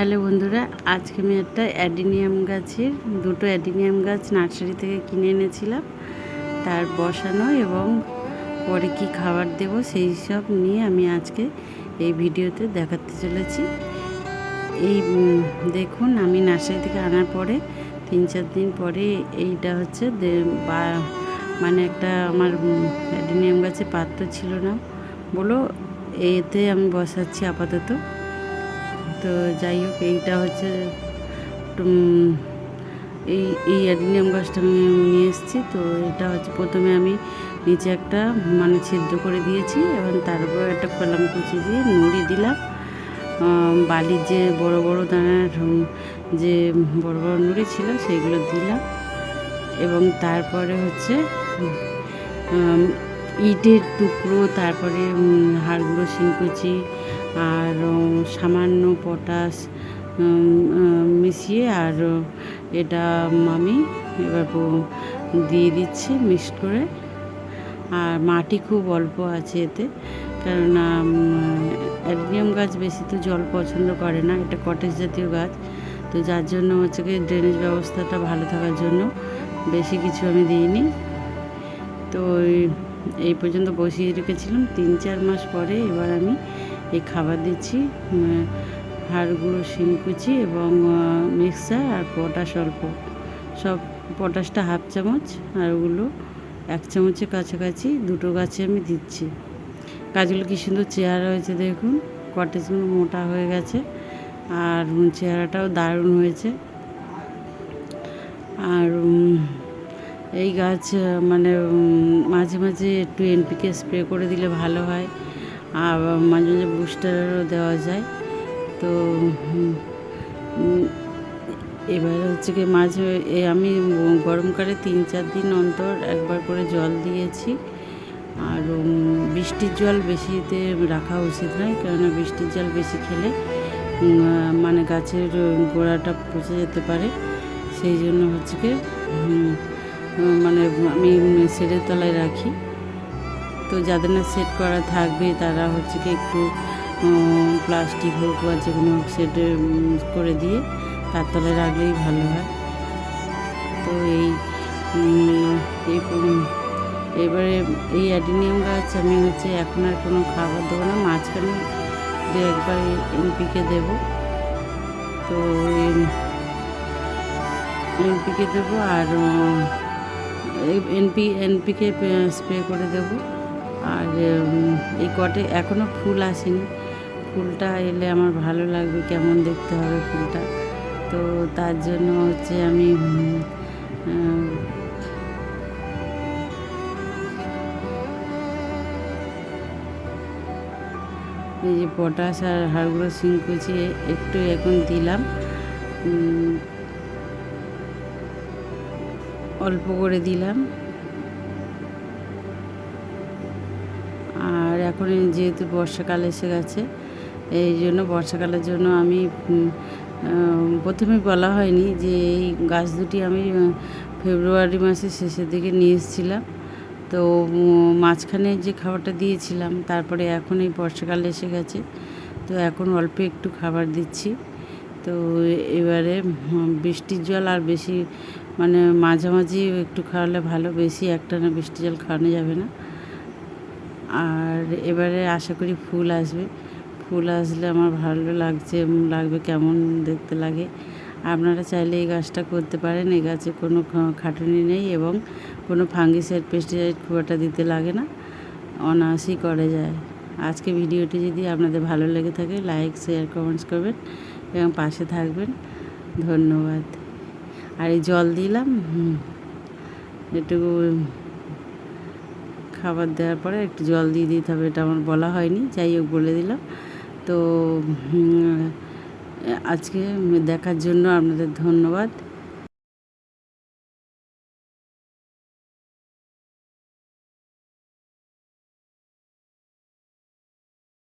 Hello বন্ধুরা, আজকে আমি একটা অ্যাডিনিয়াম গাছের, দুটো অ্যাডিনিয়াম গাছ নার্সারি থেকে কিনে এনেছিলাম। তার বসানো এবং পরে কি খাবার দেব সেই সব নিয়ে আমি আজকে এই ভিডিওতে দেখাতে চলেছি। এই দেখুন, আমি নার্সারি থেকে আনার পরে, তিন চার দিন পরে এইটা হচ্ছে মানে একটা আমার অ্যাডিনিয়াম গাছে পাত্র ছিল না বলো, এতে আমি বসাচ্ছি আপাতত। তো যাই হোক এইটা হচ্ছে এই এই অ্যাডিনিয়াম গাছটা আমি নিয়ে এসেছি। তো এটা হচ্ছে প্রথমে আমি নিচে একটা মানে ছিদ্র করে দিয়েছি এবং তার উপর একটা কলাম কুচি দিয়ে নুড়ি দিলাম। বালির যে বড় বড় দানার যে বড় বড় নুড়ি ছিল সেগুলো দিলাম। এবং তারপরে হচ্ছে ইটের টুকরো তারপরে উম, হাড়গুঁড়ো শিংকুচি আর সামান্য পটাশ মিশিয়ে আর এটা আমি এবার দিয়ে দিচ্ছি মিক্সড করে। আর মাটি খুব অল্প আছে এতে কেননা অ্যাডিনিয়াম গাছ বেশি তো জল পছন্দ করে না, এটা কটেজ জাতীয় গাছ। তো যার জন্য হচ্ছে কি ড্রেনেজ ব্যবস্থাটা ভালো থাকার জন্য বেশি কিছু আমি দিইনি। তো এই পর্যন্ত বসিয়ে রেখেছিলাম। তিন, চার মাস পরে এবার আমি এই খাবার দিচ্ছি হাড় গুঁড়ো শিমকুচি এবং মিক্সার আর পটাশ অল্প। সব পটাশটা হাফ চামচ আর ওগুলো এক চামচের কাছাকাছি দুটো গাছে আমি দিচ্ছি। গাছগুলো কি সুন্দর চেহারা হয়েছে দেখুন, কটেজগুলো মোটা হয়ে গেছে আর চেহারাটাও দারুণ হয়েছে। আর এই গাছ মানে মাঝে মাঝে একটু এনপিকে স্প্রে করে দিলে ভালো হয়। আর মাঝে মাঝে বুস্টারও দেওয়া যায়। তো এবার হচ্ছে কি মাঝে আমি গরমকালে তিন চার দিন অন্তর একবার করে জল দিয়েছি। আর বৃষ্টির জল বেশিতে রাখা উচিত নয়, কেননা বৃষ্টির জল বেশি খেলে মানে গাছের গোড়াটা পচে যেতে পারে। সেই জন্য হচ্ছে কি মানে আমি সেটের তলায় রাখি। তো যাদের না সেট করা থাকবে, তারা হচ্ছে কি একটু প্লাস্টিক হোক বা যে কোনো সেটে করে দিয়ে তার তলায় রাখলেই ভালো হয়। তো এই এবারে এই অ্যাডিনিয়াম গাছ আমি হচ্ছে এখন আর কোনো খাবার দেবো না, মাঝখানে দু একবার এনপিকে দেবো। তো এনপিকে দেবো আর এনপি এনপিকে স্প্রে করে দেবো। আর এই কটে এখনও ফুল আসেনি। ফুলটা এলে আমার ভালো লাগবে কেমন দেখতে হবে ফুলটা। তো তার জন্য হচ্ছে আমি এই যে পটাশ আর শিং কুচিয়ে একটু এখন দিলাম। অল্প করে দিলাম। এখন যেহেতু বর্ষাকাল এসে গেছে, এই জন্য বর্ষাকালের জন্য আমি প্রথমে বলা হয়নি যে এই গাছ দুটি আমি ফেব্রুয়ারি মাসের শেষের দিকে নিয়ে এসেছিলাম। তো মাঝখানে যে খাবারটা দিয়েছিলাম, তারপরে এখন এই বর্ষাকাল এসে গেছে, তো এখন অল্প একটু খাবার দিচ্ছি। তো এবারে বৃষ্টির জল আর বেশি মানে মাঝামাঝি একটু খাওয়ালে ভালো, বেশি একটানা বৃষ্টির জল খাওয়ানো যাবে না। আর এবারে আশা করি ফুল আসবে। ফুল আসলে আমার ভালো লাগছে লাগবে কেমন দেখতে লাগে। আপনারা চাইলে এই গাছটা করতে পারেন। এই গাছে কোনো খাটুনি নেই এবং কোনো ফাঙ্গিসাইড, পেস্টিসাইড খুব একটা দিতে লাগে না। অনায়াসেই করা যায়। আজকে ভিডিওটি যদি আপনাদের ভালো লেগে থাকে, লাইক, শেয়ার, কমেন্টস করবেন এবং পাশে থাকবেন। ধন্যবাদ। আর এই জল দিলাম একটু খাবার দেওয়ার পরে একটু জল দিয়ে দিতে হবে, এটা আমার বলা হয়নি, যাই হোক বলে দিলাম। তো আজকে দেখার জন্য আপনাদের ধন্যবাদ।